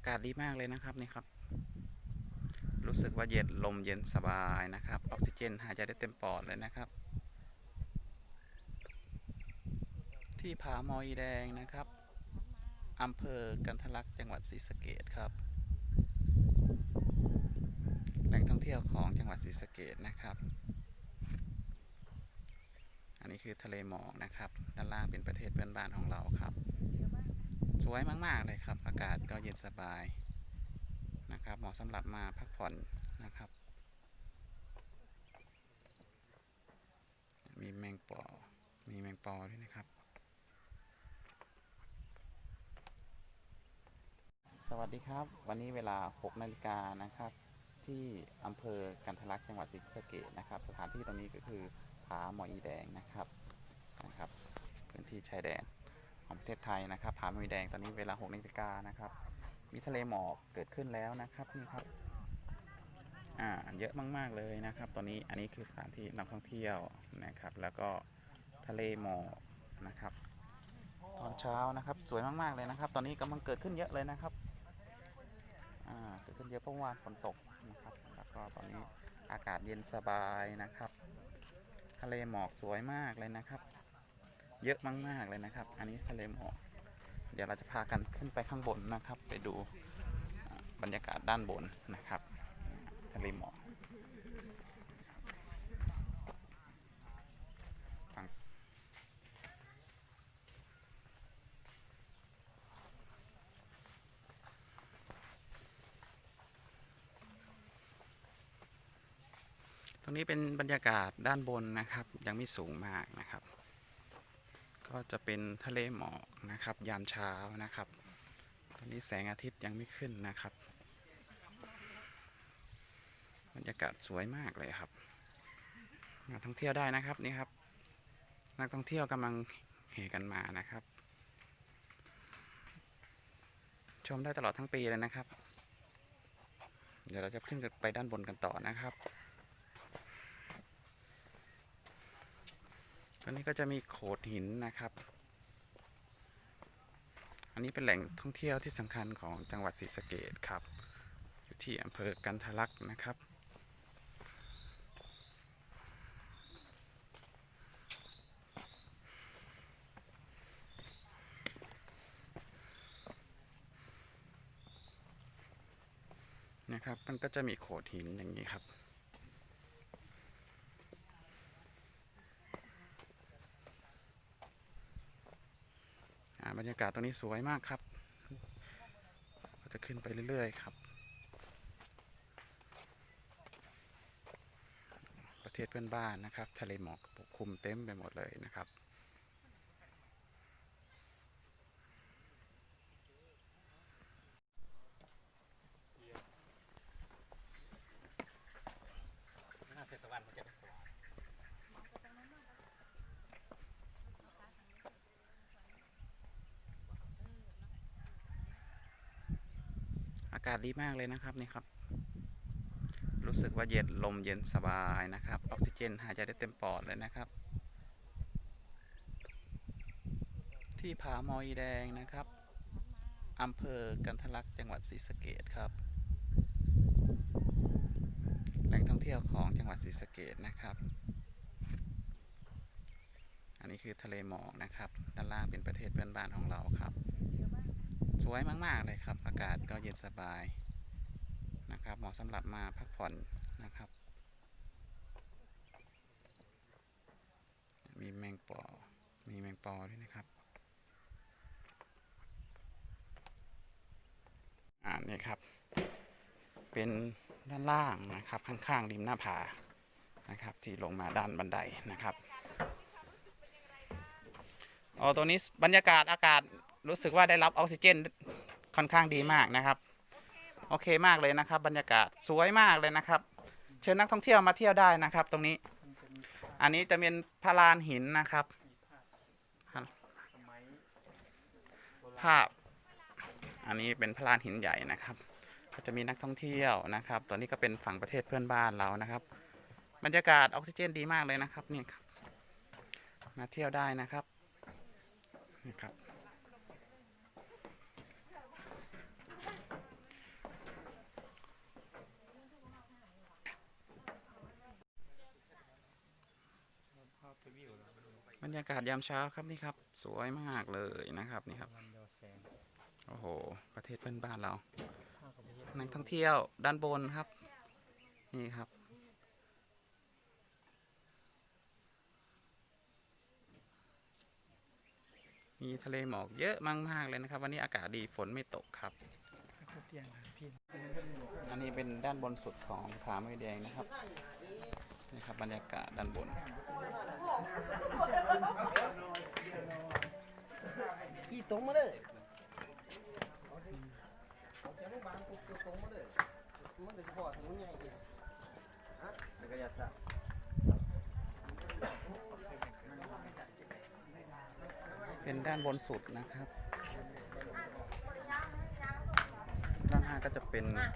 ากาศดีมากเลยนะครับนี่ครับ รู้สึกว่าเย็นลมเย็นสบายนะครับ ออกซิเจนหายใจได้เต็มปอดเลยนะครับ ที่ผาหมอยแดงนะครับอำเภอกันทะลักจังหวัดศรีสะเกดครับ แหล่งท่องเที่ยวของจังหวัดศรีสะเกดนะครับ อันนี้คือทะเลหมอกนะครับ ด้านล่างเป็นประเทศเพื่อนบ้านของเราครับ สวยมาก ๆ เลยครับ อากาศก็เย็นสบายนะครับ เหมาะสำหรับมาพักผ่อนนะครับ มีแมงปอ มีแมงปอด้วยนะครับ สวัสดีครับ วันนี้เวลา 6 นาฬิกานะครับ ที่อำเภอกันทะลักจังหวัดศรีสะเกษนะครับ สถานที่ตรงนี้ก็คือผาหมออีแดงนะครับนะครับ พื้นที่ชายแดน ของประเทศไทยนะครับผาหมออีแดงตอนนี้เวลา6นาฬิกานะครับ มีทะเลหมอกเกิดขึ้นแล้วนะครับนี่ครับอ่าเยอะมาก ๆ เลยนะครับ ตอนนี้อันนี้คือสถานที่นักท่องเที่ยวนะครับ แล้วก็ทะเลหมอกนะครับ ตอนเช้านะครับสวยมาก ๆ เลยนะครับ ตอนนี้กำลังเกิดขึ้นเยอะเลยนะครับอ่าเกิดขึ้นเยอะเพราะว่าฝนตกนะครับแล้วก็ตอนนี้อากาศเย็นสบายนะครับ ทะเลหมอกสวยมากเลยนะครับ เยอะมากๆเลยนะครับ อันนี้ทะเลหมอกเดี๋ยวเราจะพากันขึ้นไปข้างบนนะครับ ไปดูบรรยากาศด้านบนนะครับ ทะเลหมอกตรงนี้เป็นบรรยากาศด้านบนนะครับ ยังไม่สูงมากนะครับ ก็จะเป็นทะเลหมอกนะครับ ยามเช้านะครับ ตอนนี้แสงอาทิตย์ยังไม่ขึ้นนะครับบรรยากาศสวยมากเลยครับนักท่องเที่ยวได้นะครับนี่ครับ นักท่องเที่ยวกำลังเหกันมานะครับ ชมได้ตลอดทั้งปีเลยนะครับ เดี๋ยวเราจะขึ้นไปด้านบนกันต่อนะครับ ตอนนี้ก็จะมีโขดหินนะครับ อันนี้เป็นแหล่งท่องเที่ยวที่สำคัญของจังหวัดศรีสะเกดครับ อยู่ที่อำเภอกันทะลักนะครับนะครับ มันก็จะมีโขดหินอย่างนี้ครับ บรรยากาศตรงนี้สวยมากครับ ก็จะขึ้นไปเรื่อยๆครับ ประเทศเพื่อนบ้านนะครับ ทะเลหมอกปกคลุมเต็มไปหมดเลยนะครับากาศดีมากเลยนะครับนี่ครับ รู้สึกว่าเย็นลมเย็นสบายนะครับ ออกซิเจนหายใจได้เต็มปอดเลยนะครับ ที่ผาหมอยแดงนะครับอำเภอกันทะลักจังหวัดศรีสะเกดครับ แหล่งท่องเที่ยวของจังหวัดศรีสะเกดนะครับ อันนี้คือทะเลหมอกนะครับ ด้านล่างเป็นประเทศเพื่อนบ้านของเราครับ สวยมาก ๆ เลยครับ ย็นสบายนะครับเหมาะสำหรับมาพักผ่อนนะครับ มีแมงปอ มีแมงปอด้วยนะครับอ่านี่ครับ เป็นด้านล่างนะครับ ข้างๆริมหน้าผานะครับ ที่ลงมาด้านบันไดนะครับอ๋อตัวนี้บรรยากาศอากาศรู้สึกว่าได้รับออกซิเจน ค่อนข้างดีมากนะครับ โอเคมากเลยนะครับ บรรยากาศสวยมากเลยนะครับ เชิญนักท่องเที่ยวมาเที่ยวได้นะครับ ตรงนี้ อันนี้จะเป็นพระลานหินนะครับภาพ อันนี้เป็นพระลานหินใหญ่นะครับ ก็จะมีนักท่องเที่ยวนะครับ ตัวนี้ก็เป็นฝั่งประเทศเพื่อนบ้านเรานะครับ บรรยากาศออกซิเจนดีมากเลยนะครับนี่ครับมาเที่ยวได้นะครับนี่ครับ บรรยากาศยามเช้าครับนี่ครับ สวยมากเลยนะครับนี่ครับโอ้โห ประเทศเพื่อนบ้านเราข้าวกับประเทศนักท่องเที่ยวด้านบนครับ นี่ครับ มีทะเลหมอกเยอะมากๆเลยนะครับ วันนี้อากาศดีฝนไม่ตกครับอันนี้เป็นด้านบนสุดของผาไม่แดงนะครับ นี่ครับบรรยากาศด้านบนกี่ตรงมาเลยเอาแต่ลูกบางปุ๊บตรงมาเลยมันจะพอถึงใหญ่อีกเป็นด้านบนสุดนะครับ ด้านหน้าก็จะเป็น ข้างหน้า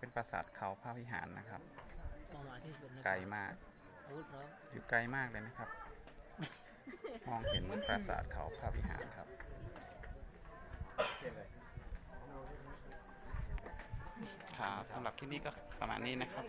เป็นปราสาทเขาพระวิหารนะครับมองมาที่เป็นไกลมากอาวุธเนาะอยู่ไกลมากเลยนะครับ มองเห็นปราสาทเขาพระวิหารครับครับสำหรับที่นี่ก็ประมาณนี้นะครับ